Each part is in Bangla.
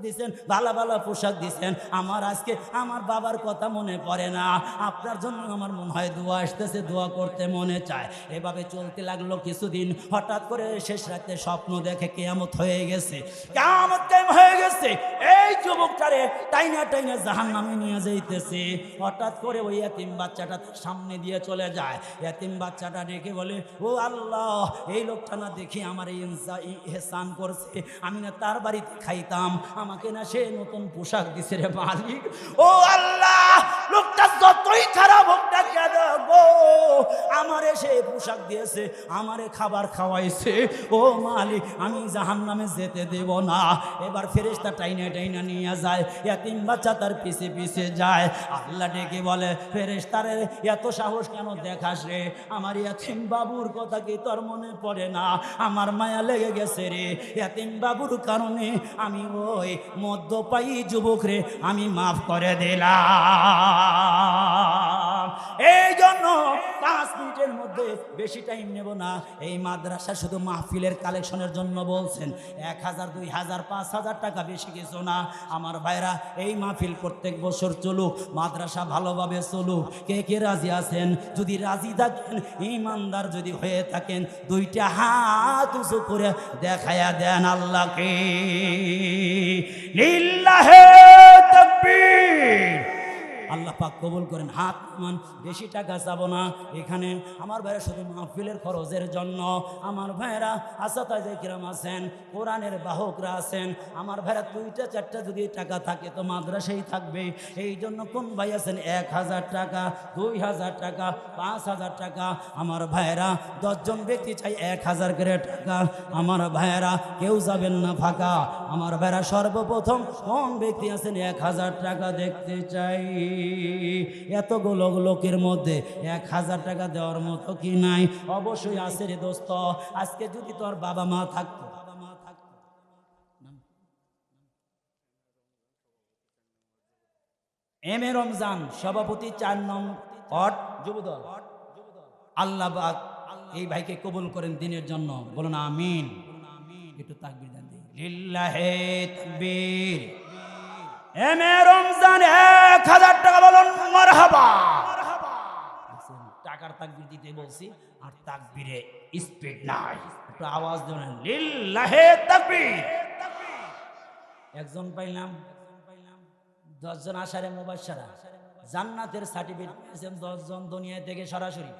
দিছেন, ভালো ভালো পোশাক দিছেন। আমার আজকে আমার বাবার কথা মনে পড়ে না। আপনার জন্য আমার মনে হয় দোয়া আসতেছে, দোয়া করতে মনে চায়। এভাবে চলতে লাগল কিছুদিন। হঠাৎ করে শেষ রাতে স্বপ্ন দেখে কেয়ামত হয়ে গেছে। কেয়ামত কায়েম হয়ে গেছে। এই যুবকটারে টাইনা টাইনা জাহান নামে নিয়ে যাইতেছে। হঠাৎ করে ওই এতিম বাচ্চাটা সামনে দিয়ে চলে যায়। এতিম বাচ্চাটা ডেকে বলে, ও আল্লাহ, এই লোকটা না দেখি আমার ইনসা- এই করছে। আমি না তার বাড়িতে খাইতাম। আমাকে না সে নতুন পোশাক দিছে রে মালিক। ও আল্লাহ, লোকটা যতই খারাপ হোক না গো, আমারে সে পোশাক দিয়েছে, আমারে খাবার খাওয়াইছে। ও মালিক, আমি জাহান নামে যেতে দেব না। এবার ফেরেশতা টাইনা টাইনা নিয়ে যায়, এতিম বাচ্চা তার পিছে পিছে যায়। আল্লাহ ডেকে বলে ফেরেশতারে এত সাহস কেন দেখাস রে? আমার এতিম বাবুর কথা কি তোর মনে পড়ে না? আমার মায়া লেগে গেছে রে। এতিম বাবুর কারণে আমি ওই মদ্যপায়ী যুবক রে, আমি মাফ করে দিলাম। এই জন্য পাঁচ মিনিটের মধ্যে বেশি টাইম নেব না। এই মাদ্রাসা শুধু মাহফিলের কালেকশনের জন্য বলছেন। এক হাজার, দুই হাজার, পাঁচ হাজার টাকা বেশি কিছু না। আমার ভাইরা, এই মাহফিল প্রত্যেক বছর চলুক, মাদ্রাসা ভালোভাবে চলুক। কে কে রাজি আছেন? যদি রাজি থাকেন, ইমানদার যদি হয়ে থাকেন, দুইটা হাত উঁচু করে দেখায়া দেন আল্লাহকে। লিল্লাহে তাকবীর। আল্লাহ পাক কবুল করেন। হাত মান বেশি টাকা চাবো না। এখানে আমার ভাইরা শুধু মাহফিলের খরচের জন্য আমার ভাইরা আসাতাজে কিরাম আছেন, কোরআনের বাহকরা আছেন। আমার ভাইরা দুইটা, চারটা যদি টাকা থাকে তো মাদ্রাসাই থাকবে। এই জন্য কোন ভাই আছেন? এক হাজার টাকা, দুই হাজার টাকা, পাঁচ হাজার টাকা। আমার ভাইরা দশজন ব্যক্তি চাই এক হাজার করে টাকা। আমার ভাইয়েরা কেউ যাবেন না ফাঁকা। আমার ভাইরা সর্বপ্রথম কোন ব্যক্তি আছেন? এক হাজার টাকা দেখতে চাই। এতগুলো লোকের মধ্যে এক হাজার টাকা দেওয়ার মতো কি নাই? অবশ্যই আছে রে দোস্ত। আজকে যদি তোর বাবা মা থাকতো এম এ রমজান সভাপতি চার নং অট যুবদল। আল্লাহ এই ভাইকে কবুল করেন দিনের জন্য। বলুন আমিন। একটু তাকবির দেন। লিল্লাহে তাকবীর। এম রমজান এক হাজার টাকা বলুন টাকার তাকবির দিতে বলছি, আর তাকবিরে একটু আওয়াজ দেবেন। লিল্লাহে তাকবীর। একজন পাইলাম, দশজন আসারে মুবাসারা জান্নাতের সার্টিফিকেট পেয়েছেন দশজন দুনিয়া থেকে সরাসরি।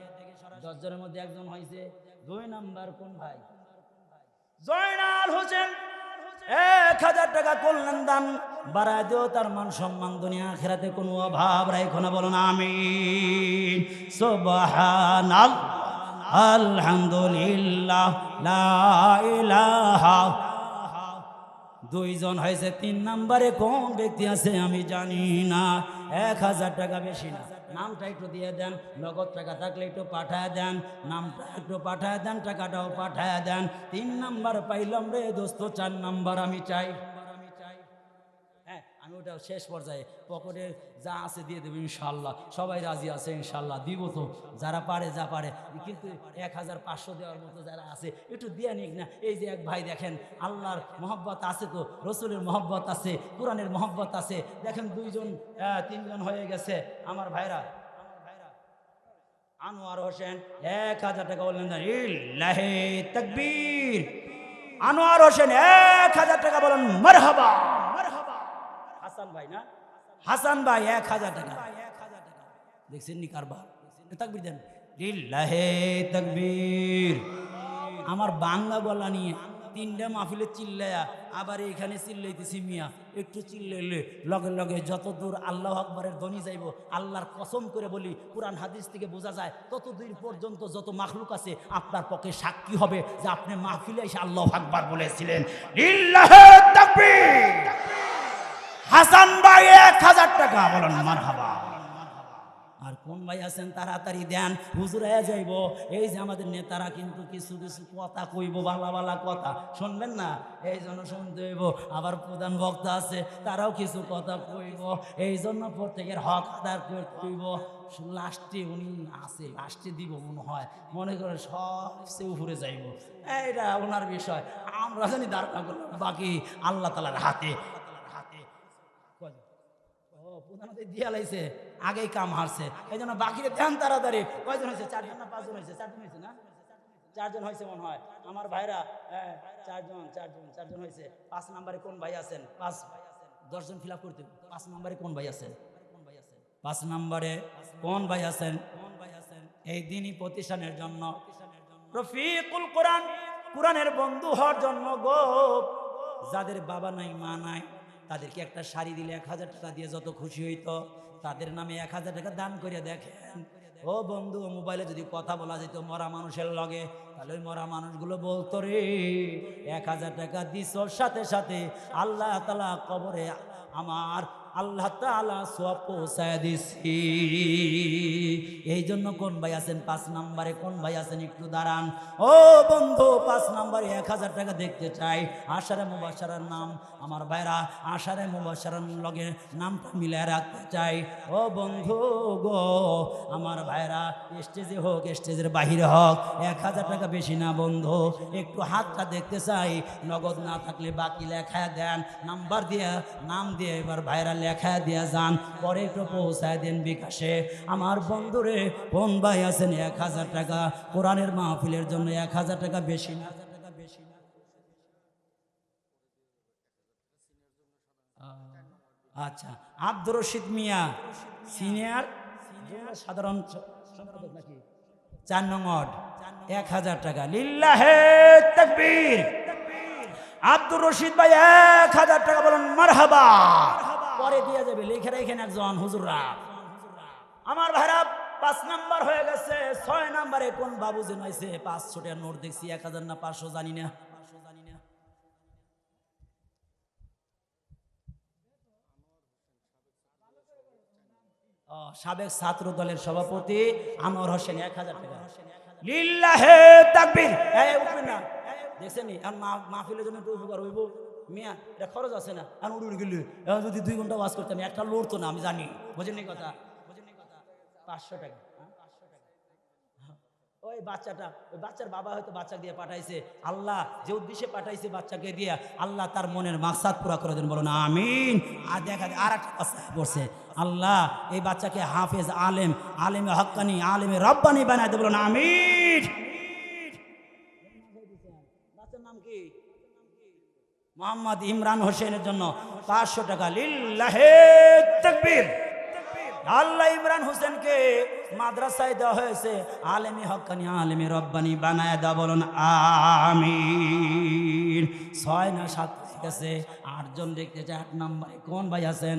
দশজনের মধ্যে একজন হয়েছে দুই নাম্বার কোন ভাই? জয়নাল হোসেন। এক হাজার টাকা করলেন দান বাড়ায় দিও, তার মান সম্মান দুনিয়া খেরাতে কোনো অভাব রাখো না, বলুন আমি সোবাহানাল আলহামদুলিল্লাহ দুইজন হয়েছে, তিন নাম্বারে কোন ব্যক্তি আছে আমি জানি না। এক হাজার টাকা বেশি না। নামটা একটু দিয়ে দেন, নগদ টাকা থাকলে একটু পাঠায় দেন, নামটা একটু পাঠায় দেন, টাকাটাও পাঠায় দেন। তিন নাম্বার পাইলাম রে দোস্ত, চার নাম্বার আমি চাই। আমি ওটা শেষ পর্যায়ে পকেটে যা আছে দিয়ে দেবো ইনশাল্লাহ সবাই রাজি আছে ইনশাল্লাহ দিব তো। যারা পারে, যা পারে। কিন্তু এক হাজার পাঁচশো দেওয়ার মতো যারা আছে, একটু দিয়ে নিক না। এই যে এক ভাই দেখেন, আল্লাহর মহব্বত আছে তো, রসুলের মহব্বত আছে, কোরআনের মহব্বত আছে। দেখেন দুইজন তিনজন হয়ে গেছে। আমার ভাইরা আনোয়ার হোসেন, এক হাজার টাকা বললেন তাকবীর। আনোয়ার হোসেন, এক হাজার টাকা বলেন মারহাবা। হাসান ভাই এক হাজার টাকা। দেখছেন নি কারবার? তাকবীর দেন। তাকবীর। আমার বাংলা গলা নিয়ে তিনটা মাহফিলে চিল্লায়া আবার এখানে চিল্লাইতেছি মিয়া। একটু চিল্লাইলে লগে লগে যত দূর আল্লাহ আকবরের ধ্বনি যাইব, আল্লাহর কসম করে বলি, কোরআন হাদিস থেকে বোঝা যায় তত দূর পর্যন্ত যত মাখলুক আছে আপনার পক্ষে সাক্ষী হবে যে আপনি মাহফিলে এসে আল্লাহ আকবার বলেছিলেন। লিল্লাহে হাসান ভাই এক হাজার টাকা, বলেন, মারহাবা। আর কোন ভাই আছেন, তাড়াতাড়ি দেন, হুজুর হয়ে যাইব। এই যে আমাদের নেতারা কিন্তু কিছু কিছু কথা কইব, বালা বালা কথা, শুনবেন না? এই জন্য শুনতে হইব। আবার প্রধান বক্তা আছে, তারাও কিছু কথা কইব। এই জন্য প্রত্যেকের হক আদার করতে হইব। লাস্টে উনি আছে লাস্টে দিব মনে হয়। মনে করে সবচেয়ে উপরে যাইব। এইটা ওনার বিষয়। আমরা জানি দাঁড়া বাকি আল্লাহ তালার হাতে দিয়া লাইছে, আগেই কাম হারছে। এই জন্য বাকিরে ধ্যান তাড়াতাড়ি। কয়জন হয়েছে? চারজন না পাঁচজন হয়েছে? চারজন হয়েছে না? চারজন হয়েছে মনে হয়। আমার ভাইরা চারজন চারজন চারজন হয়েছে। পাঁচ নাম্বারে কোন ভাই আছেন? পাঁচ, দশজন ফিল আপ করতে পাঁচ নাম্বারে কোন ভাই আছেন? পাঁচ নাম্বারে কোন ভাই আছেন কোন ভাই আছেন? এই দিনই প্রতিষ্ঠানের জন্য। রফিকুল কোরআন, কোরআনের বন্ধু হওয়ার জন্য গো। যাদের বাবা নাই, মা নাই তাদেরকে একটা শাড়ি দিলে এক হাজার টাকা দিয়ে যত খুশি হইত, তাদের নামে এক হাজার টাকা দান করে দেখেন। ও বন্ধু মোবাইলে যদি কথা বলা যেত মরা মানুষের লগে, তাহলে ওই মরা মানুষগুলো বলতো রে, এক হাজার টাকা দিস সাথে সাথে আল্লাহ তালা কবরে আমার আল্লাহ তালা পৌঁছায় দিছি। এই জন্য কোন ভাই আছেন? পাঁচ নাম্বারে কোন ভাই আছেন? একটু দাঁড়ান। ও বন্ধু, পাঁচ নাম্বারে এক হাজার টাকা দেখতে চাই। আশারে মুবাসারার নাম। আমার ভাইরা, আশারে মুবাসারার লগে নামটা মিলে রাখতে চাই। ও বন্ধু গো, আমার ভাইরা, স্টেজে হোক, স্টেজের বাহিরে হোক, এক হাজার টাকা বেশি না বন্ধু। একটু হাতটা দেখতে চাই। নগদ না থাকলে বাকি লেখা দেন। নাম্বার দিয়ে, নাম দিয়ে এবার ভাইরা লেখা দিয়ে যান, পরে একটু পৌঁছায় দেন বিকাশে। আমার বন্ধুরে কোন ভাই আছেন এক হাজার টাকা। কোরআনের মাহফিলের জন্য এক হাজার টাকা বেশি না। আচ্ছা আব্দুর রশিদ মিয়া, সিনিয়র সাধারণ চার নং ওয়ার্ড, এক হাজার টাকা। লিল্লাহে তাকবীর। আব্দুর রশিদ ভাই, এক হাজার টাকা বলেন, মারহাবা। পরে দিয়ে যাবে, লিখে রেখেন একজন হুজুররা। আমার ভাইরা, পাঁচ নাম্বার হয়ে গেছে, ছয় নাম্বারে কোন বাবু যেন হয়েছে পাঁচশো টাকার নোট দেখছি, এক হাজার না পাঁচশো জানি না। সাবেক ছাত্র দলের সভাপতি আনোয়ার হোসেন, এক হাজার টাকা। লিল্লাহে তাকবীর। এই, উঠবেন না। দেখছেন আর মাহফিলের জন্য একটু উপকার হইব। মিয়া, এটা খরচ আছে না? আর উড়ে গেলে এখন যদি দুই ঘণ্টা ওয়াজ করতাম, একটা লড়তো না, আমি জানি। বোঝেন নি কথা? বোঝেন নি কথা? পাঁচশো টাকা। হ্যাঁ? ওই বাচ্চাটা, ওই বাচ্চার বাবা হয়তো বাচ্চা দিয়ে পাঠাইছে। আল্লাহ যে উদ্দেশ্যে পাঠাইছে বাচ্চাকে দিয়ে, আল্লাহ তার মনের মাকসাদ পুরা করে দেন। বলো না আমিন। আর দেখা যায় আর একটা পড়ছে। আল্লাহ এই বাচ্চাকে হাফেজ, আলেম, আলেমে হক্কানি আলেমে রব্বানি বানায় দেবো না আমিন। মোহাম্মদ ইমরান হোসেনের জন্য পাঁচশো টাকা। লিল্লাহে তকবীর। আল্লাহ ইমরান হোসেনকে মাদ্রাসায় দেওয়া হয়েছে। আলেমি হকানি, আলেমি রব্বানি বানায় দেওয়া বলুন, আমিন। ছয় না সাত গেছে আটজন দেখতে চাই আট নাম্বারে, কোন ভাই আছেন?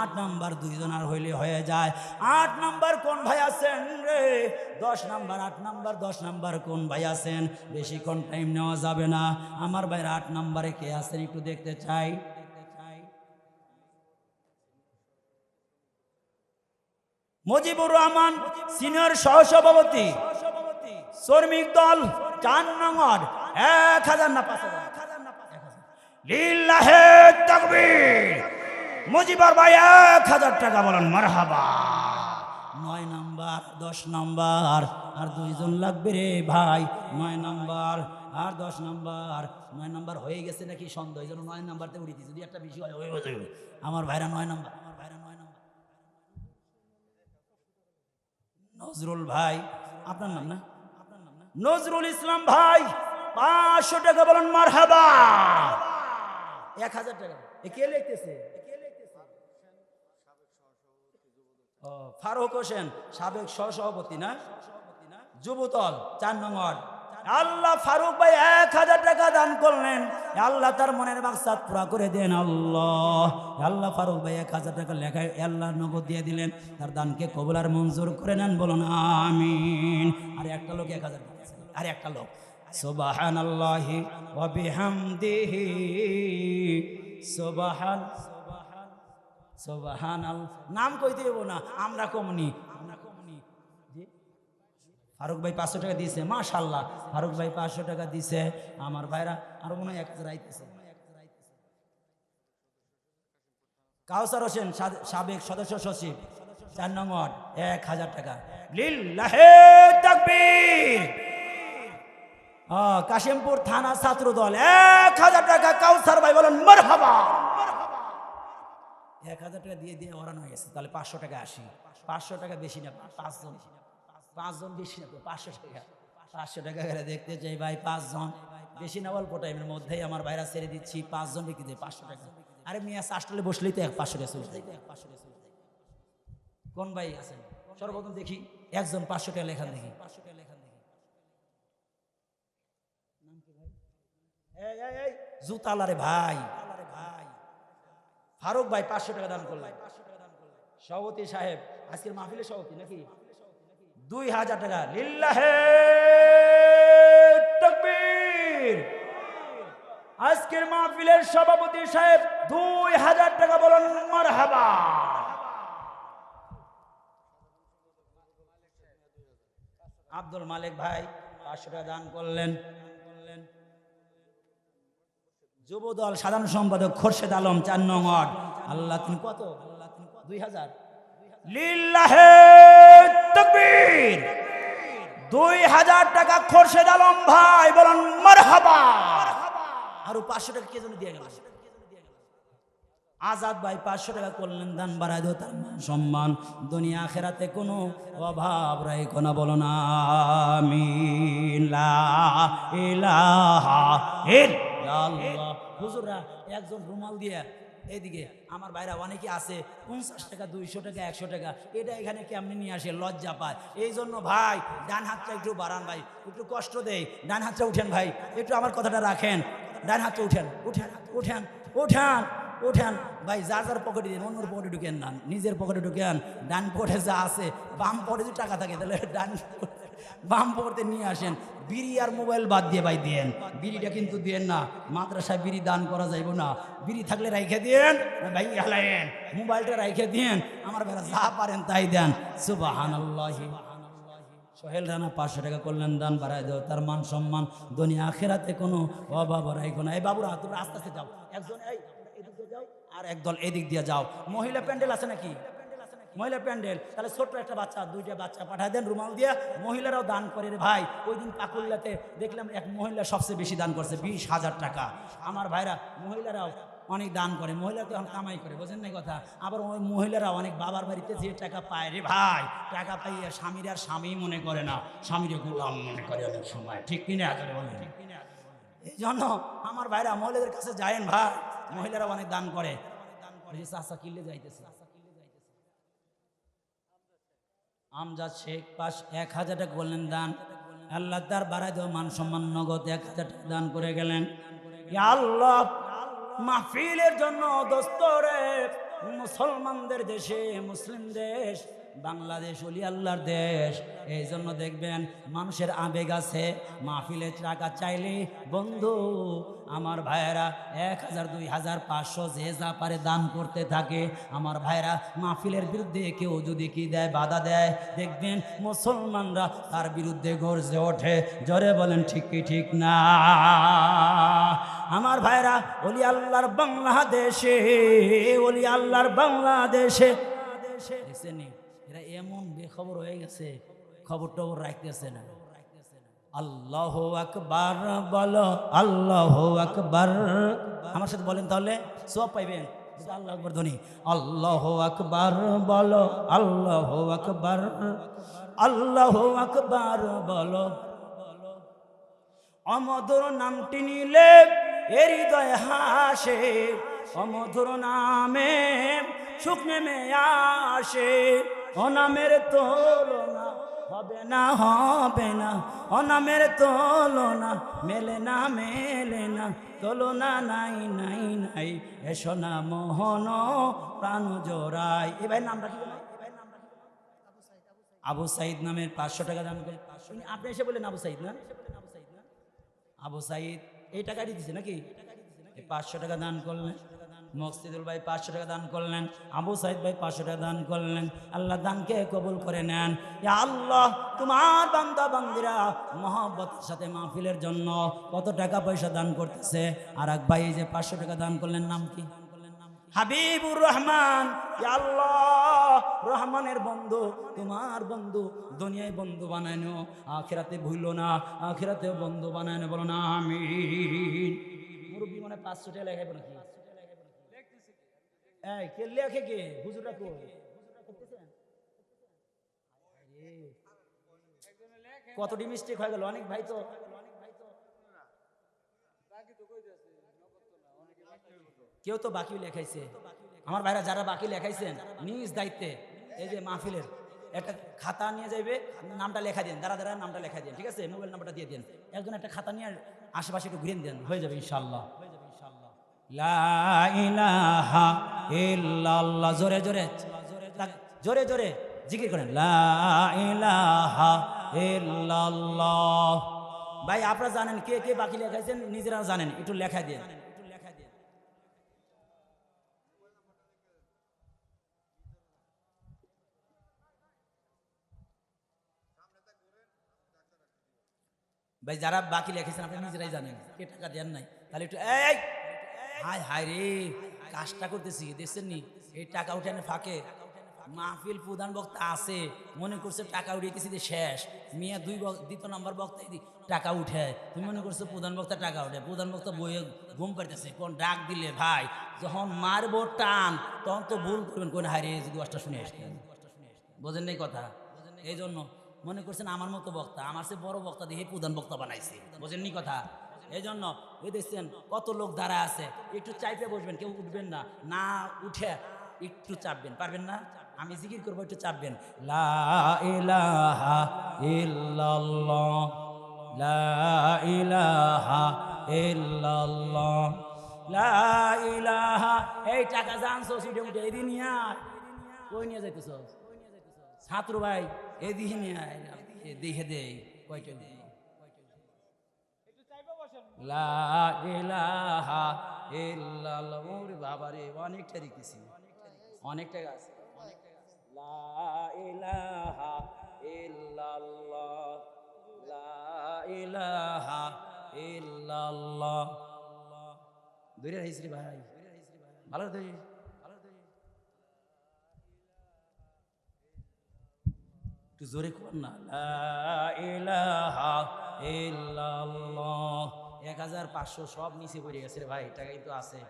আট নাম্বার দুইজন আর হইলে হয়ে যায়। আট নাম্বার কোন ভাই আছেন রে? দশ নাম্বার, আট নাম্বার, দশ নাম্বার কোন ভাই আছেন? বেশিক্ষণ টাইম নেওয়া যাবে না। আমার ভাইয়ের আট নাম্বারে কে আছেন একটু দেখতে চাই। মুজিবুর রহমান, সিনিয়র সহসভাপতি, শ্রমিক দল, চার নম্বর এক হাজার না পাঁচ হাজার। লিল্লাহে মুজিবর ভাই এক হাজার টাকা বলেন, মারহাবা। নয় নাম্বার, দশ নাম্বার, আর দুইজন লাগবে রে ভাই। নয় নাম্বার, আর দশ নাম্বার। নয় নাম্বার হয়ে গেছে নাকি সন্দেহ? জন্য নয় নাম্বারতে উড়িয়ে যদি একটা বেশি হয়, হয়ে যাবে। আমার ভাইরা নয় নাম্বার, আমার ভাইরা নয় নাম্বার। নজরুল ভাই, আপনার নাম না? আপনার নাম না নজরুল ইসলাম ভাই, পাঁচশো টাকা বলেন মার হাবা এক হাজার টাকা। কে ফারুক হোসেন, সাবেক সহসভাপতি না? যুবতল চার নম্বর আল্লাহ ফারুক ভাই এক হাজার টাকা দান করলেন। আল্লাহ তার মনের মাকসাদ পুরা করে দেন, আল্লাহ। আল্লাহ ফারুক ভাই এক হাজার টাকা লেখায় আল্লাহ নগদ দিয়ে দিলেন। তার দানকে কবুল আর মঞ্জুর করে নেন, বলুন আমিন। আর একটা লোক এক হাজার আর একটা লোক। সুবাহান আল্লাহি ওয়াবিহামদিহি সুবাহান সুবাহান নাম কইতে দেবো না, আমরা কমনি। আমরা কমনি ফারুক ভাই পাঁচশো টাকা দিয়েছে মাশাল্লাহ ফারুক ভাই পাঁচশো টাকা দিছে আমার ভাইরা আরও মনে হয় এক হাজার আইতেছে। কাউসার হোসেন সাবেক সদস্য সচিব, চার নম্বর, এক হাজার টাকা। লিল্লাহে তাকবীর! কাশিমপুর থানা ছাত্র দল এক হাজার টাকা কাউসার ভাই বলেন এক হাজার টাকা দিয়ে দিয়ে হয়ে গেছে, তাহলে পাঁচশো টাকা আসি। পাঁচশো টাকা বেশি না, পাঁচজন। পাঁচজন বেশি না, পাঁচশো টাকা। পাঁচশো টাকা করে দেখতে চাই ভাই, পাঁচজন। বেশি না, অল্প টাইমের মধ্যেই আমার ভাইরা ছেড়ে দিচ্ছি, পাঁচজন বিক্রি দেয়, পাঁচশো টাকা। আরে মিয়া চাষটালে বসলেই তো এক পাঁচশো টাকা চলে যায়। পাঁচশো টাকা চলে যায় কোন ভাই আছেন? সর্বপ্রথম দেখি, একজন পাঁচশো টাকা লেখান দেখি। পাঁচশো টাকা লেখান দেখি এই, এই, এই, জুতালারে ভাই। ফারুক ভাই পাঁচশো টাকা দান করলেন। সভাপতি সাহেব, আজকের মাহফিলের সভাপতি নাকি? দুই হাজার টাকা। লিল্লাহে তাকবীর। আজকের মাহফিলের সভাপতি সাহেব, দুই হাজার টাকা বলুন, মারহাবা। আব্দুল মালিক ভাই পাঁচশো টাকা দান করলেন। যুবদল সাধারণ সম্পাদক খোরশেদ আলম, চার নং ওয়ার্ড আল্লাহ তিনি কত আল্লাহ কত? দুই হাজার দুই হাজার টাকা খোরশেদ আলম ভাই, বলেন আরও পাঁচশো টাকা কে জন্য দিয়ে গেল আজাদ ভাই পাঁচশো টাকা করলেন, দান বাড়াই দিও, তার মান সম্মান দুনিয়া আখেরাতে কোনো অভাব রাখো না বলো না আমিন। লা ইলাহা। হুজুররা, একজন রুমাল দিয়ে এদিকে, আমার ভাইরা অনেকে আছে, পঞ্চাশ টাকা, দুইশো টাকা, একশো টাকা, এটা এখানে কেমনি নিয়ে আসে? লজ্জা পায়। এই জন্য ভাই, ডান হাতটা একটু বাড়ান ভাই, একটু কষ্ট দেয় ডান হাতটা উঠেন ভাই, একটু আমার কথাটা রাখেন। ডান হাতটা উঠেন উঠেন উঠেন উঠেন উঠেন। ভাই যার যার পকেটে দিন, অন্যর পকেটে ঢুকেন না। নিজের পকেটে ঢুকেন, ডান পকেটে যা আছে, বাম পকেটে যদি টাকা থাকে, তাহলে ডান বাম পকেটে নিয়ে আসেন, বিড়ি আর মোবাইল বাদ দিয়ে ভাই দিয়েন বিড়িটা কিন্তু দিয়েন না, মাদ্রাসায় বিড়ি দান করা যাইব না। বিড়ি থাকলে রাইখে দিয়েন ভাই হেলায়েন, মোবাইলটা রাইখে দিয়েন আমার বেলা যা পারেন তাই দেন। সুবাহান সোহেল রানা পাঁচশো টাকা করলেন দান বাড়াই দেও, তার মান সম্মান দুনিয়া আখেরাতে কোনো অভাব রাখো না। এই বাবুরা, তোমরা আস্তে আস্তে যাও। একজন এই দিয়ে যাও, আর একদল এদিক দিয়ে যাও। মহিলা প্যান্ডেল আছে নাকি? মহিলা প্যান্ডেল, তাহলে ছোট্ট একটা বাচ্চা, দুইটা বাচ্চা পাঠায় দেন, রুমাল দিয়ে মহিলারাও দান করে রে ভাই। ওই দিন পাকুল্লাতে দেখলাম এক মহিলা সবচেয়ে বেশি দান করছে, বিশ হাজার টাকা। আমার ভাইরা মহিলারাও অনেক দান করে, মহিলা তো এখন কামাই করে, বোঝেন না কথা? আবার ওই মহিলারা অনেক বাবার বাড়িতে যে টাকা পায় রে ভাই, টাকা পাইয়া স্বামীর আর স্বামী মনে করে না, স্বামীর গোলাম মনে করে অনেক সময়। ঠিক কিনে বলেন। এই জন্য আমার ভাইরা মহিলাদের কাছে যায়েন ভাই। মহিলারা অনেক দান করে। চাষা কিনলে যাইতেছে। আমজাদ শেখ পাশ এক হাজার টাকা করলেন দান। আল্লাহ তার বাড়াই দেওয়া মান সম্মান নগদ এক হাজার টাকা দান করে গেলেন। আল্লাহ, মাহফিলের জন্য দোস্তরে মুসলমানদের দেশে, মুসলিম দেশ বাংলাদেশ অলি আল্লাহর দেশ। এই জন্য দেখবেন মানুষের আবেগ আছে, মাহফিলে টাকা চাইলে, বন্ধু, আমার ভাইয়েরা এক হাজার, দুই হাজার পাঁচশো যে যা পারে দান করতে থাকে। আমার ভাইয়েরা, মাহফিলের বিরুদ্ধে কেউ যদি কি দেয়, বাধা দেয়, দেখবেন মুসলমানরা তার বিরুদ্ধে গর্জে ওঠে। জোরে বলেন, ঠিক কি ঠিক না? আমার ভাইরা অলি আল্লাহর বাংলাদেশে, অলি আল্লাহর বাংলাদেশে? এরা এমন বেখবর হয়ে গেছে খবর টবর রাখতেছে না। আল্লাহ আকবার বলো, আল্লাহ আকবার। আমার সাথে বলেন তাহলে সব পাইবেন? আল্লাহ আকবর ধ্বনি, আল্লাহ আকবার বলো, আল্লাহ আকবার। আল্লাহ আকবার বলো। অমধুর নামটি নিলে এ হৃদয় হাসে, অমধুর নামে সুখ নেমে আসে। অনামের তুলনা হবে না হবে না। অনামের তুলনা মেলে না মেলে না। তুলনা নাই নাই নাই। এসো না মোহন, প্রাণ জোড়াই এ ভাই নামটা কি? আবু সাইদ নামের পাঁচশো টাকা দাম করে আপনি এসে বললেন আবু সাইদ না? আবু সাইদ, এই টাকাটি দিছে নাকি? পাঁচশো টাকা দান করলেন। মকসিদুল ভাই পাঁচশো টাকা দান করলেন, আবু সাইদ ভাই পাঁচশো টাকা দান করলেন, আল্লাহ দানকে কবুল করে নেন। আল্লাহ, তোমার বান্দা, বান্দিরা, মহব্বতের সাথে মাহফিলের জন্য কত টাকা পয়সা দান করতেছে? আর এক ভাই যে পাঁচশো টাকা দান করলেন, নাম কি? হাবিবুর রহমান। রহমানের বন্ধু, তোমার বন্ধু, দুনিয়ায় বন্ধু বানানো আখেরাতে ভুলো না আখেরাতে বন্ধু বানানো বলো না আমি মুরব্বী মানে পাঁচশো টাকা লেখাইব নাকি? এই কে লেখে কে? হুজুরা কো? কতটি মিস্টেক হয়ে গেল? অনেক ভাই তো। কেউ তো বাকি লেখাইছে। আমার ভাইরা যারা বাকি লেখাইছেন নিজ দায়িত্বে এই যে মাহফিলের একটা খাতা নিয়ে যাইবে নামটা লেখা দেন দাঁড়া দাঁড়া নামটা লেখা দেন ঠিক আছে? মোবাইল নাম্বারটা দিয়ে দেন। একজন একটা খাতা নিয়ে আশেপাশে একটু ঘুরে দেন হয়ে যাবে ইনশাল্লাহ হয়ে যাবে ইনশাল্লাহ লা ইলাহা ইল্লাল্লাহ, জোরে জোরে জোরে জোরে, জিকির করেন, লা ইলাহা ইল্লাল্লাহ। ভাই, আপনারা জানেন কে কে বাকি লেখাইছেন? নিজেরা জানেন, একটু লেখা দিয়ে। ভাই, যারা বাকি লিখেছেন আপনি নিজেরাই জানেন, কে টাকা দেন নাই? তাহলে একটু এই, হায় হায় রে। কাজটা করতেছি, দেখছেন নি? এই টাকা উঠানে ফাঁকে। মাহফিল প্রধান বক্তা আছে, মনে করছে টাকা উঠিয়েছি যে শেষ। মিয়া দুই দ্বিতীয় নম্বর বক্তা টাকা উঠে তুমি মনে করছ প্রধান বক্তা টাকা উঠে প্রধান বক্তা বইয়ে ঘুম পাইতেছে কোন ডাক দিলে ভাই? যখন মারবো টান, তখন তো ভুল করবেন। কোন হারে যদি দশটা শুনে আসতেন বোঝেন নাই কথা? এই জন্য মনে করছেন আমার মতো বক্তা, আমার সে বড় বক্তা দিয়ে প্রধান বক্তা বানাইছে। বোঝেননি কথা? এই জন্য দেখছেন কত লোক দাঁড়া আছে। একটু চাইপে বসবেন, কেউ উঠবেন না। না উঠে একটু চাপবেন, পারবেন না? আমি জিকির করব, একটু চাপবেন। লা ইলাহা ইল্লাল্লাহ, লা ইলাহা ইল্লাল্লাহ, লা ইলাহা। এই টাকা জানছো সিটে উঠে এদিন। কই নিয়ে যাইতেছ? ছাত্র ভাই এ দিহে নিয়ে দেখে দে কয়টা দে লা ইলাহা ইল্লাল্লাহ। ওরে বাবা রে, অনেকটা রেখেছি। অনেকটা রে ভাই। ভালো একটু জোরে কর না। ইলাহা ইল্লাল্লাহ। এক হাজার পাঁচশো সব নিচে পড়ে গেছে রে ভাই টাকা কিন্তু আছে।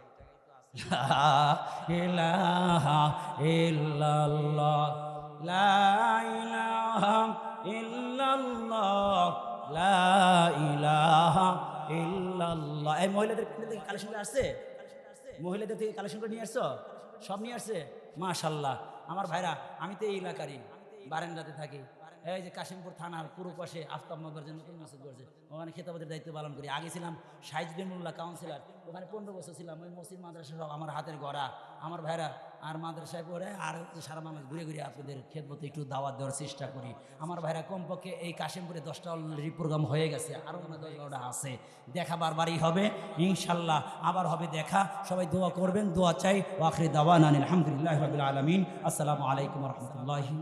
এই মহিলাদের থেকে কালেকশন করে আসছে? মহিলাদের থেকে কালেকশন করে নিয়ে আসছো? সব নিয়ে আসছে? মাশাল্লাহ আমার ভাইরা, আমি তো এই এলাকারই, বারেন্দাতে থাকি। এই যে কাশিমপুর থানার পুরো পাশে আফতাব নগর যে নতুন মসজিদ করছে ওখানে খেতাবাদের দায়িত্ব পালন করি। আগে ছিলাম সাইজুদ্দিন মোল্লা কাউন্সিলর ওখানে পনেরো বছর ছিলাম। ওই মসজিদ মাদ্রাসা সব আমার হাতের গড়া। আমার ভাইরা আর মাদ্রাসায় পড়ে আর সারা মানুষ ঘুরে ঘুরে আপনাদের খেদমতে একটু দাওয়াত দেওয়ার চেষ্টা করি। আমার ভাইরা কমপক্ষে এই কাশিমপুরে দশটা অলরেডি প্রোগ্রাম হয়ে গেছে আরও মনে দশ বারোটা আছে। দেখা বারবারই হবে, ইনশাল্লাহ আবার হবে দেখা। সবাই দোয়া করবেন, দোয়া চাই। ওয়াখরি দাওয়ান আলহামদুলিল্লাহ রবিল আলমিন। আসসালামু আলাইকুম রহমতুল্লাহি